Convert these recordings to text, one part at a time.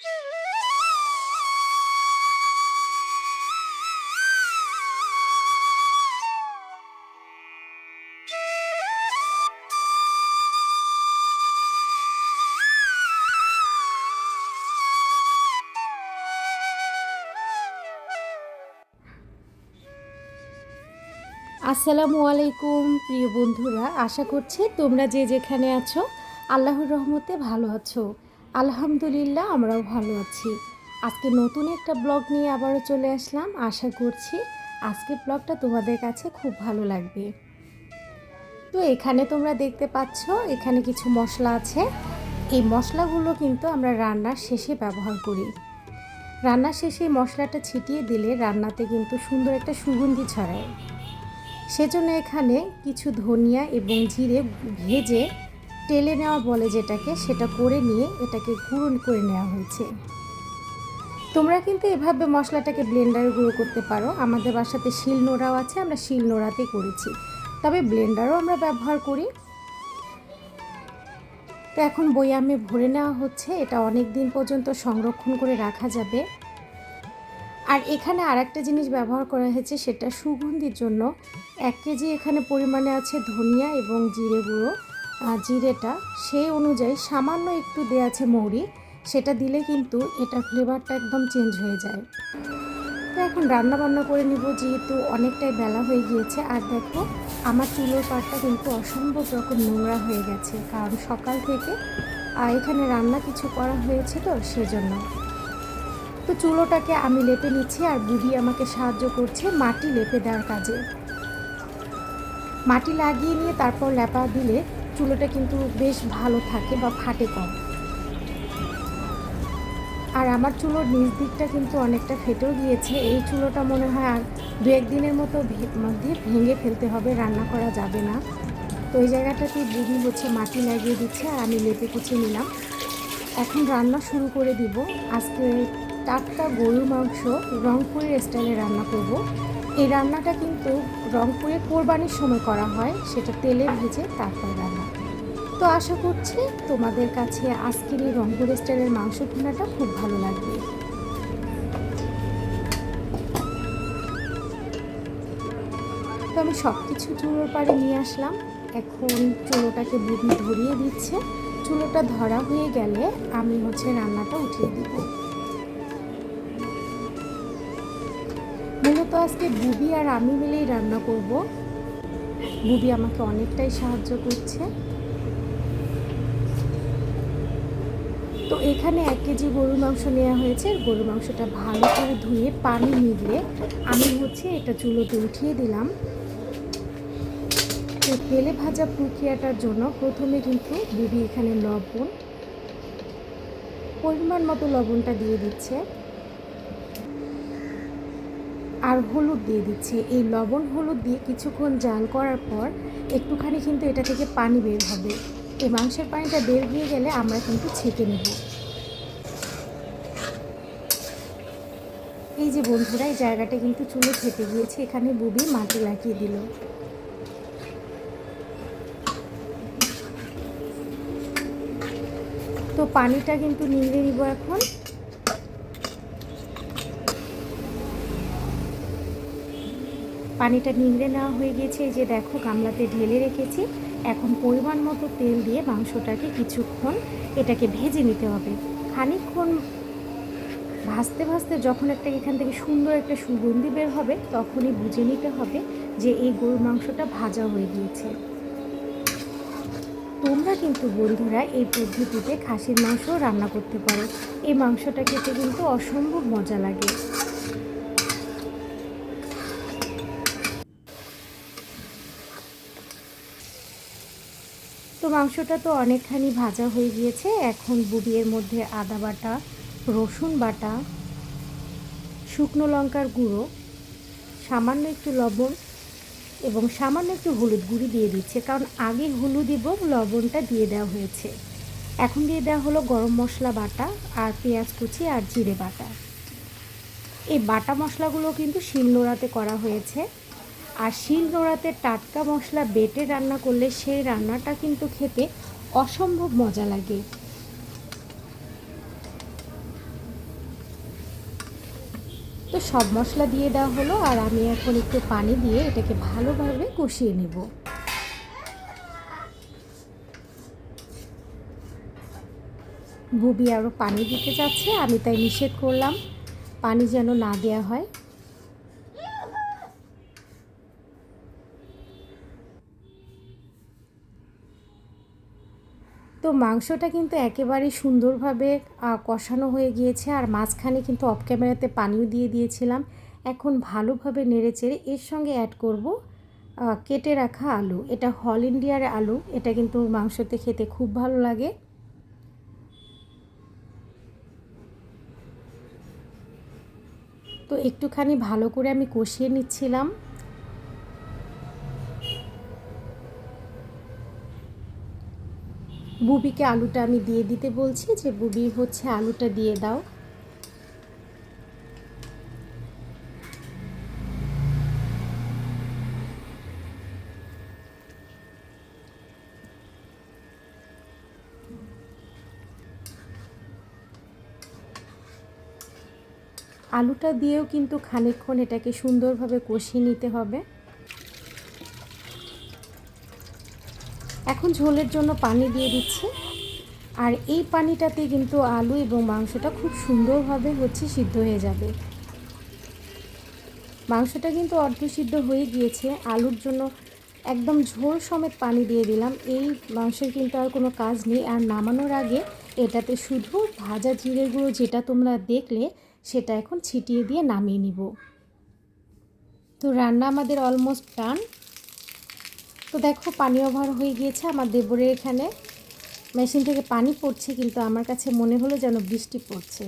আসসালামু আলাইকুম প্রিয় বন্ধুরা। আশা করছি তোমরা যে যেখানে আছো আল্লাহর রহমতে ভালো আছো। আলহামদুলিল্লাহ, আমরাও ভালো আছি। আজকে নতুন একটা ব্লগ নিয়ে আবারও চলে আসলাম। আশা করছি আজকের ব্লগটা তোমাদের কাছে খুব ভালো লাগবে। তো এখানে তোমরা দেখতে পাচ্ছ, এখানে কিছু মশলা আছে। এই মশলাগুলো কিন্তু আমরা রান্নার শেষে ব্যবহার করি। রান্নার শেষে মশলাটা ছিটিয়ে দিলে রান্নাতে কিন্তু সুন্দর একটা সুগন্ধি ছড়ায়। সেজন্য এখানে কিছু ধনিয়া এবং জিরে ভেজে টেলে নেওয়া বলে যেটাকে, সেটা করে নিয়ে এটাকে গুঁড়ো করে নেওয়া হয়েছে। তোমরা কিন্তু এভাবে মশলাটাকে ব্লেন্ডারে গুঁড়ো করতে পারো। আমাদের বাসাতে শিল নোড়াও আছে, আমরা শিল নোড়াতে করেছি। তবে ব্লেন্ডারও আমরা ব্যবহার করি। তো এখন বয়ামে ভরে নেওয়া হচ্ছে। এটা অনেক দিন পর্যন্ত সংরক্ষণ করে রাখা যাবে। আর এখানে আর একটা জিনিস ব্যবহার করা হয়েছে, সেটা সুগন্ধির জন্য। এক কেজি এখানে পরিমাণে আছে ধনিয়া এবং জিরে গুঁড়ো। জিরেটা সেই অনুযায়ী সামান্য একটু দেওয়া আছে মৌরি, সেটা দিলে কিন্তু এটা ফ্লেভারটা একদম চেঞ্জ হয়ে যায়। তো এখন রান্না বান্না করে নিব, যেহেতু অনেকটাই বেলা হয়ে গিয়েছে। আর দেখো, আমার চুলোর পাটটা কিন্তু অসম্ভব রকম নোংরা হয়ে গেছে, কারণ সকাল থেকে এখানে রান্না কিছু করা হয়েছে তো, সেজন্য। তো চুলোটাকে আমি লেপে নিচ্ছি, আর বুবি আমাকে সাহায্য করছে মাটি লেপে দেওয়ার কাজে। মাটি লাগিয়ে নিয়ে তারপর লেপা দিলে চুলোটা কিন্তু বেশ ভালো থাকে বা ফাটে কম। আর আমার চুলোর নিচ দিকটা কিন্তু অনেকটা ফেটেও গিয়েছে। এই চুলোটা মনে হয় আর দু একদিনের মতো মধ্যে ভেঙে ফেলতে হবে, রান্না করা যাবে না। তো ওই জায়গাটাতে বুবি হচ্ছে, মাটি লাগিয়ে দিচ্ছে আর আমি লেপে কুচে নিলাম। এখন রান্না শুরু করে দিব। আজকে টাটকা গরুর মাংস রংপুরের স্টাইলে রান্না করব। এই রান্নাটা কিন্তু রংপুরে কোরবানির সময় করা হয়, সেটা তেলে ভেজে তারপর রান্না তো আশা করছি তোমাদের কাছে আজকের এই রংপুর স্টাইলের মাংস ভুনাটা খুব ভালো লাগবে। তো আমি সব কিছু চুলোর পাড়ে নিয়ে আসলাম। এখন চুলোটাকে বুবি ধরিয়ে দিচ্ছে। চুলোটা ধরা হয়ে গেলে আমি হচ্ছে রান্নাটা উঠিয়ে দিব। মূলত আজকে বুবি আর আমি মিলেই রান্না করব। বুবি আমাকে অনেকটাই সাহায্য করছে। তো এখানে এক কেজি গরুর মাংস নেওয়া হয়েছে। গরুর মাংসটা ভালো করে ধুয়ে পানি নিগড়ে আমি হচ্ছে এটা চুলোতে উঠিয়ে দিলাম। তো তেলে ভাজা প্রক্রিয়াটার জন্য প্রথমে কিন্তু বুবি এখানে লবণ, পরিমাণ মতো লবণটা দিয়ে দিচ্ছে। আর হলুদ দিয়ে দিচ্ছি। এই লবণ হলুদ দিয়ে কিছুক্ষণ জাল করার পর একটুখানি কিন্তু এটা থেকে পানি বের হবে। এই মাংসের পানিটা বের হয়ে গেলে আমরা কিন্তু ছেঁকে নেব। এই যে বন্ধুরা, এই জায়গাটা কিন্তু চুলো ফেটে গিয়েছে, এখানে বুবি মাটি লাগিয়ে দিল। তো পানিটা কিন্তু নিংড়ে নিব এখন। পানিটা নিংড়ে নেওয়া হয়ে গেছে। যে দেখো, গামলাতে ঢেলে রেখেছি। এখন পরিমাণ মতো তেল দিয়ে মাংসটাকে কিছুক্ষণ এটাকে ভেজে নিতে হবে। খানিকক্ষণ ভাজতে ভাজতে যখন একটা এখান থেকে সুন্দর একটা সুগন্ধি বের হবে, তখনই বুঝে নিতে হবে যে এই গরুর মাংসটা ভাজা হয়ে গিয়েছে। তোমরা কিন্তু বন্ধুরা এই পদ্ধতিতে খাসির মাংস রান্না করতে পারো। এই মাংসটা খেতে কিন্তু অসম্ভব মজা লাগে। তো মাংসটা তো অনেকখানি ভাজা হয়ে গিয়েছে। এখন বুবিয়ের মধ্যে আদা বাটা, রসুন বাটা, শুকনো লঙ্কার গুঁড়ো, সামান্য একটু লবণ এবং সামান্য একটু হলুদ গুঁড়ি দিয়ে দিচ্ছে। কারণ আগে হলুদ এবং লবণটা দিয়ে দেওয়া হয়েছে। এখন দিয়ে দেওয়া হলো গরম মশলা বাটা আর পেঁয়াজ কুচি আর জিরে বাটা। এই বাটা মশলাগুলো কিন্তু শিলনোড়াতে করা হয়েছে। আর শিল নোড়াতে টাটকা মশলা বেটে রান্না করলে সেই রান্নাটা কিন্তু খেতে অসম্ভব মজা লাগে। তো সব মশলা দিয়ে দেওয়া হলো আর আমি এখন একটু পানি দিয়ে এটাকে ভালোভাবে কষিয়ে নেব। বুবি আরও পানি দিতে যাচ্ছে আমি তাই নিষেধ করলাম। পানি যেন না দেওয়া হয়। তো মাংসটা কিন্তু একেবারেই সুন্দরভাবে কষানো হয়ে গিয়েছে আর মাঝখানে কিন্তু অফ ক্যামেরাতে পানিও দিয়ে দিয়েছিলাম। এখন ভালোভাবে নেড়ে চেড়ে এর সঙ্গে অ্যাড করব কেটে রাখা আলু। এটা হল ইন্ডিয়ার আলু, এটা কিন্তু মাংসতে খেতে খুব ভালো লাগে। তো একটুখানি ভালো করে আমি কষিয়ে নিচ্ছিলাম। বুবিকে আলুটা আমি দিয়ে দিতে বলছি যে, বুবি হচ্ছে আলুটা দিয়ে দাও। আলুটা দিয়েও কিন্তু খানিকক্ষণ এটাকে সুন্দরভাবে কষিয়ে নিতে হবে। এখন ঝোলের জন্য পানি দিয়ে দিচ্ছি। আর এই পানিটাতে কিন্তু আলু এবং মাংসটা খুব সুন্দরভাবে হচ্ছে সিদ্ধ হয়ে যাবে। মাংসটা কিন্তু অর্ধ সিদ্ধ হয়ে গিয়েছে। আলুর জন্য একদম ঝোল সমেত পানি দিয়ে দিলাম। এই মাংসের কিন্তু আর কোনো কাজ নেই। আর নামানোর আগে এটাতে শুধু ভাজা জিরে গুঁড়ো যেটা তোমরা দেখলে, সেটা এখন ছিটিয়ে দিয়ে নামিয়ে নিব। তো রান্না আমাদের অলমোস্ট ডান তো দেখো, পানি ওভার হয়ে গিয়েছে আমার দেবরে এখানে। মেশিন থেকে পানি পড়ছে, কিন্তু আমার কাছে মনে হলো যেন বৃষ্টি পড়ছে।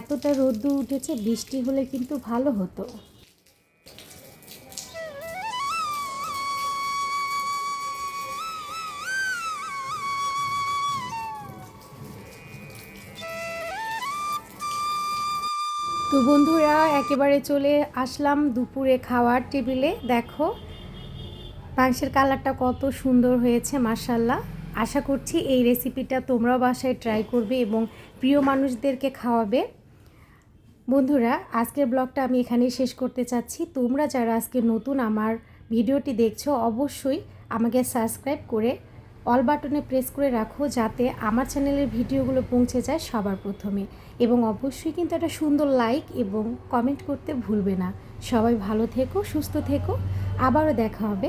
এতটা রোদ্দুর উঠেছে, বৃষ্টি হলে কিন্তু ভালো হতো। তো বন্ধুরা, একেবারে চলে আসলাম দুপুরে খাওয়ার টেবিলে। দেখো মাংসের কালারটা কত সুন্দর হয়েছে মার্শাল্লাহ আশা করছি এই রেসিপিটা তোমরাও বাসায় ট্রাই করবে এবং প্রিয় মানুষদেরকে খাওয়াবে। বন্ধুরা, আজকের ব্লগটা আমি এখানেই শেষ করতে চাচ্ছি। তোমরা যারা আজকে নতুন আমার ভিডিওটি দেখছ, অবশ্যই আমাকে সাবস্ক্রাইব করে অল বাটনে প্রেস করে রাখো যাতে আমার চ্যানেলের ভিডিওগুলো পৌঁছে যায় সবার প্রথমে। এবং অবশ্যই কিন্তু একটা সুন্দর লাইক এবং কমেন্ট করতে ভুলবে না। সবাই ভালো থেকো, সুস্থ থেকো। আবারও দেখা হবে।